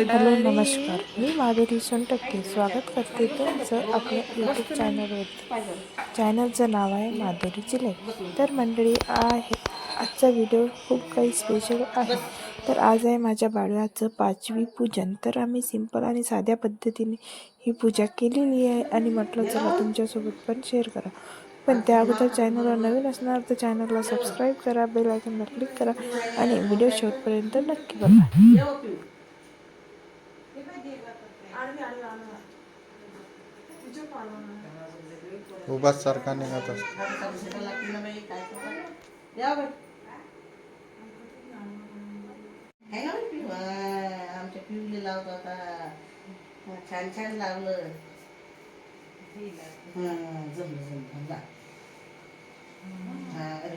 Hello नमस्कार. मी माधुरी सोनटक्के. स्वागत करते तुमचं आपल्या यूट्यूब चॅनलवरती चॅनलचं नाव आहे माधुरी चिले तर मंडळी आहे. आजचा व्हिडिओ खूप काही स्पेशल आहे. तर आज आहे माझ्या बाळाचं पाचवी पूजन. तर आम्ही सिंपल आणि साध्या पद्धतीने ही पूजा केलेली आहे आणि म्हटलं चला तुमच्यासोबत पण शेअर करा. पण त्या अगोदर चॅनलवर नवीन असणार तर चॅनलला सबस्क्राईब करा बेल आयकनला क्लिक करा आणि व्हिडिओ शेवटपर्यंत नक्की बघा. उभाच सारखा निघत असतो. आमच्या पिवली लावतो आता छान छान लावलं जमलं जमलं ला. हा, अरे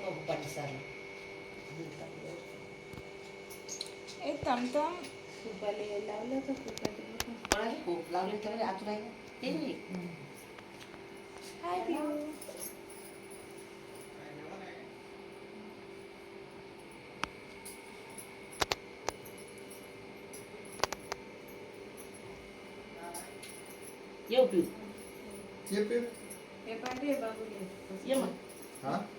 हो, पाणी सारलं. कोणाला खूप लावले तर आतून आहे ना? ते नाही. येऊ पिऊ. ये मग हा नाही येऊ ये ना पिऊ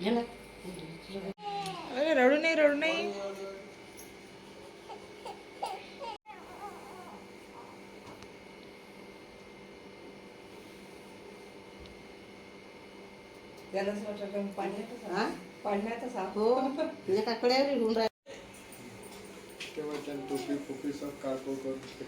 ना। अरे रडू नाही रडू नाही. हा? हो. एकाकडे घेऊन राह तेव्हा त्यानं टोपी फोपी सब काढतो करून